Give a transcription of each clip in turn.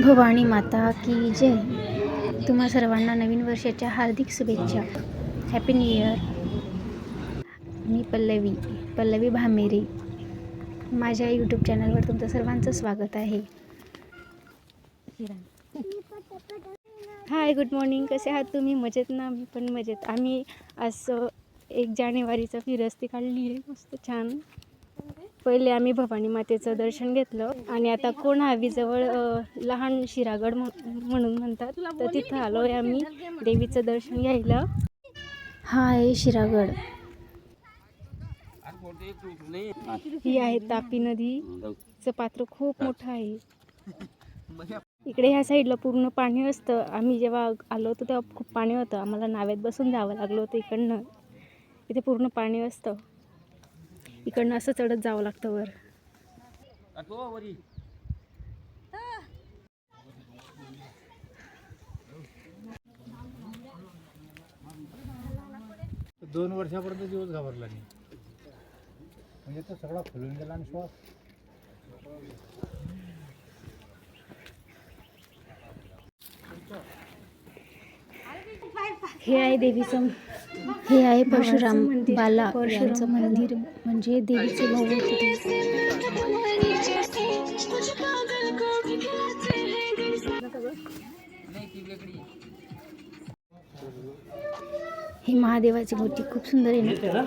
भवानी माता की जय. तुम्हा सर्वांना नवीन वर्षाच्या हार्दिक शुभेच्छा. हॅपी न्यू इयर मी पल्लवी पल्लवी भामेरे. माझ्या यूट्यूब चॅनलवर तुमचं सर्वांचं स्वागत आहे. हाय गुड मॉर्निंग कसे आहात तुम्ही? मजेत ना? आम्ही पण मजेत. आम्ही असं एक जानेवारीचं फिरस्ती काढली आहे. मस्त छान. पहिले आम्ही भवानी मातेचं दर्शन घेतलं आणि आता कोणावीजवळ लहान शिरागड म्हणून म्हणतात तर तिथं आलो आहे आम्ही देवीचं दर्शन घ्यायला. हा आहे शिरागड. ही आहे तापी नदीचं पात्र खूप मोठं आहे. इकडे ह्या साईडला पूर्ण पाणी असतं. आम्ही जेव्हा आलो होतो तेव्हा खूप पाणी होतं. आम्हाला नावेत बसून जावं लागलं होतं इकडनं. इथे पूर्ण पाणी असतं. इकडनं असं चढत जावं लागतं वर. दोन वर्षापर्यंत दिवस घाबरला नाही. म्हणजे तो सगळा खुलून गेला आणि श्वास हे आहे देवीचं हे आहे परशुराम बाला यांचं मंदिर. म्हणजे देवीचे. ही महादेवाची मूर्ती खूप सुंदर आहे ना.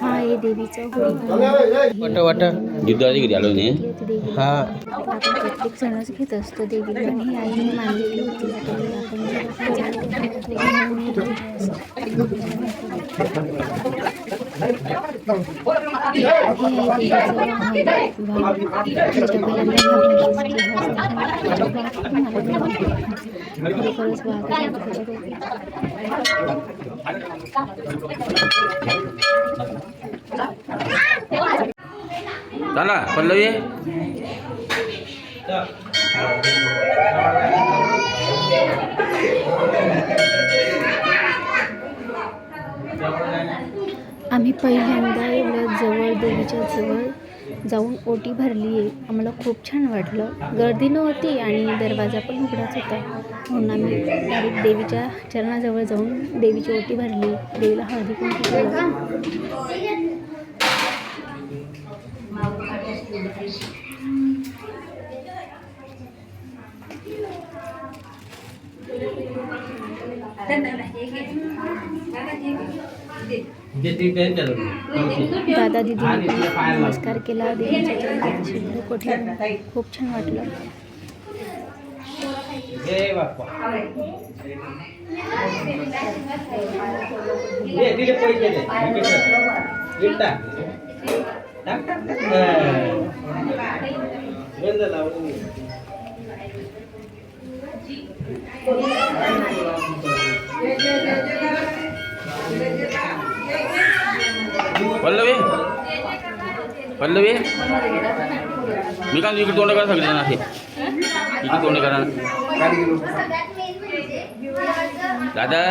हा आहे देवीचा वाटा वाटा. आलो नाही हा. आपण प्रत्येक सणच घेत असतो. देवीला पण ही आईने मानलेली होती. चला पल्लवी. आम्ही पहिल्यांदा एवढ्या जवळ देवीच्या जवळ जाऊन ओटी भरली आहे. आम्हाला खूप छान वाटलं. गर्दी नव्हती आणि दरवाजा पण उघडाच होता. म्हणून आम्ही डायरेक्ट देवीच्या चरणाजवळ जाऊन देवीची ओटी भरली. देवीला हळदी कुंकू केलं दादा दिदीने पण नमस्कार केला देवीच्या चरणात शिंदे कोठे? खूप छान वाटलं. पल्लवी? पल्लवी? मी काय इकडे तोंड करा सगळे इकडे तोंड करा. दादा?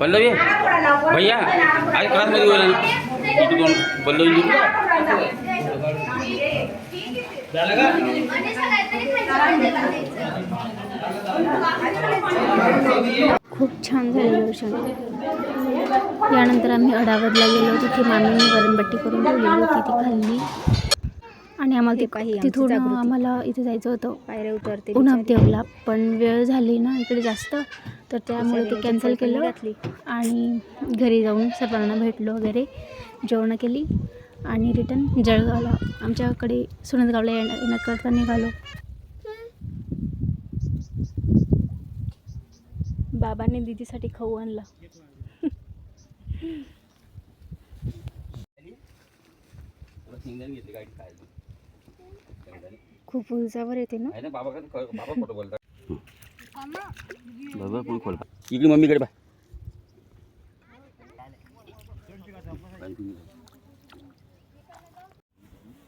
पल्लवी? भैया, आज क्लासमध्ये होईल दोन खूप छान झालं दर्शन यानंतर आम्ही अडावरला गेलो. तिथे मामीने वरणबट्टी करून ठेवलेली होती ती खाल्ली. आणि आम्हाला ते आमची तिथून. आम्हाला इथे जायचं होतं. पायऱ्या उतरते उन्हादेवला पण वेळ झाली ना इकडे जास्त. तर त्यामुळे ते कॅन्सल केलं घातली. आणि घरी जाऊन सर्वांना भेटलो वगैरे. जेवणं केली आणि रिटर्न जळगावला आमच्याकडे सुनंदगावला येण्या येण्याकरता निघालो. बाबाने दिदीसाठी खाऊ आणला. खूप उंचावर येते ना. बाबा कोण खोल इकडे मम्मीकडे बा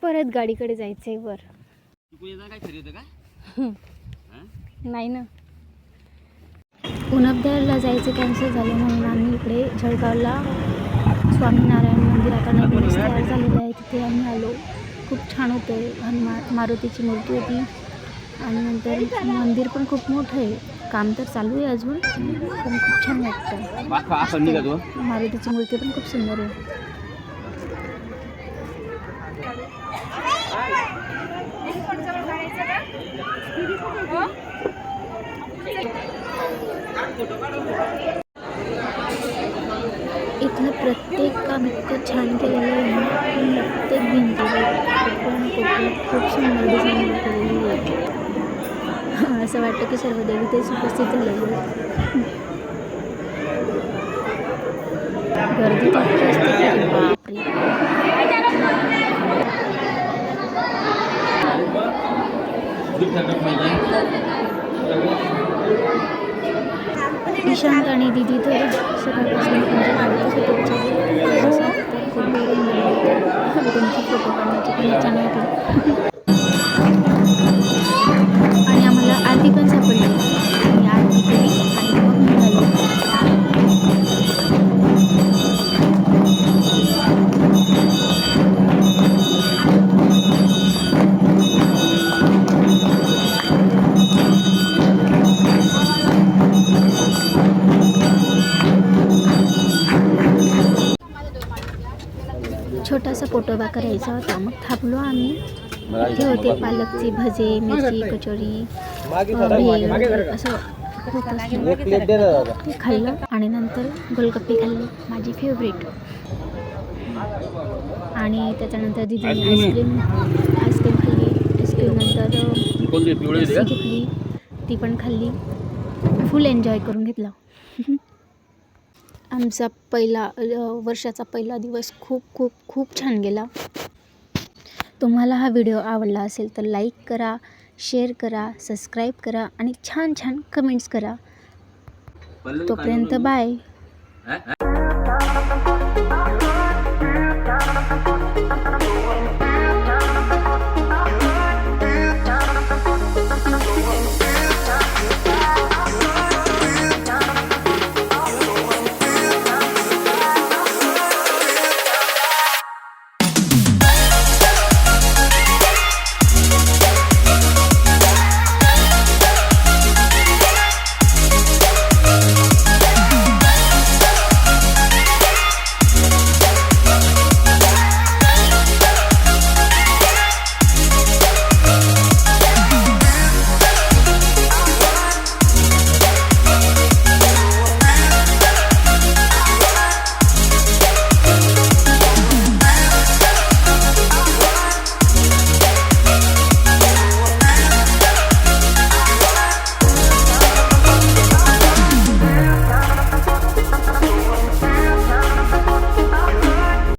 परत गाडीकडे जायचंय वर. काय खरी होतं का नाही ना. उनबद्याला जायचं कॅन्सल झालं म्हणून आम्ही इकडे जळगावला स्वामीनारायण मंदिर आता नवीनच तयार झालेलं आहे तिथे आम्ही आलो. खूप छान होतं. हनुमा मारुतीची मूर्ती होती. आणि नंतर मंदिर पण खूप मोठं आहे. काम तर चालू आहे अजून पण खूप छान वाटतं. मारुतीची मूर्ती पण खूप सुंदर आहे. इथलं प्रत्येक काम इतकं छान केलेलं आहे ना प्रत्येक भिंतीवर कोपऱ्यानं कोपऱ्यात खूप सुंदर डिझाईन केलेली आहे असं वाटतं की सर्व देवी तेच उपस्थित झालेले गर्दी असते. की बापरे. ईशांत आणि दिदी तर सकाळपासून त्यांच्या गाडीतच होते बिचारे. असं वाटतं खूप बोरिंग झालं होतं. त्यांचे फोटो काढण्याची पण पोटोबा करायचा होता. मग थांबलो आम्ही. इथे होते पालकचे भजे मिरची कचोरी भेळ असं होतं. खाल्लं आणि नंतर गोलगप्पे खाल्ले. माझी फेवरेट आणि त्याच्यानंतर दिदी आईस्क्रीम आईस्क्रीम खाल्ली. आईस्क्रीम नंतर घेतली ती पण खाल्ली. फुल एन्जॉय करून घेतला. आमचा पहिला वर्षाचा पहिला दिवस खूप खूप खूप छान गेला. तुम्हाला हा व्हिडिओ आवडला असेल तर लाईक करा शेअर करा सबस्क्राईब करा आणि छान छान कमेंट्स करा. तोपर्यंत बाय.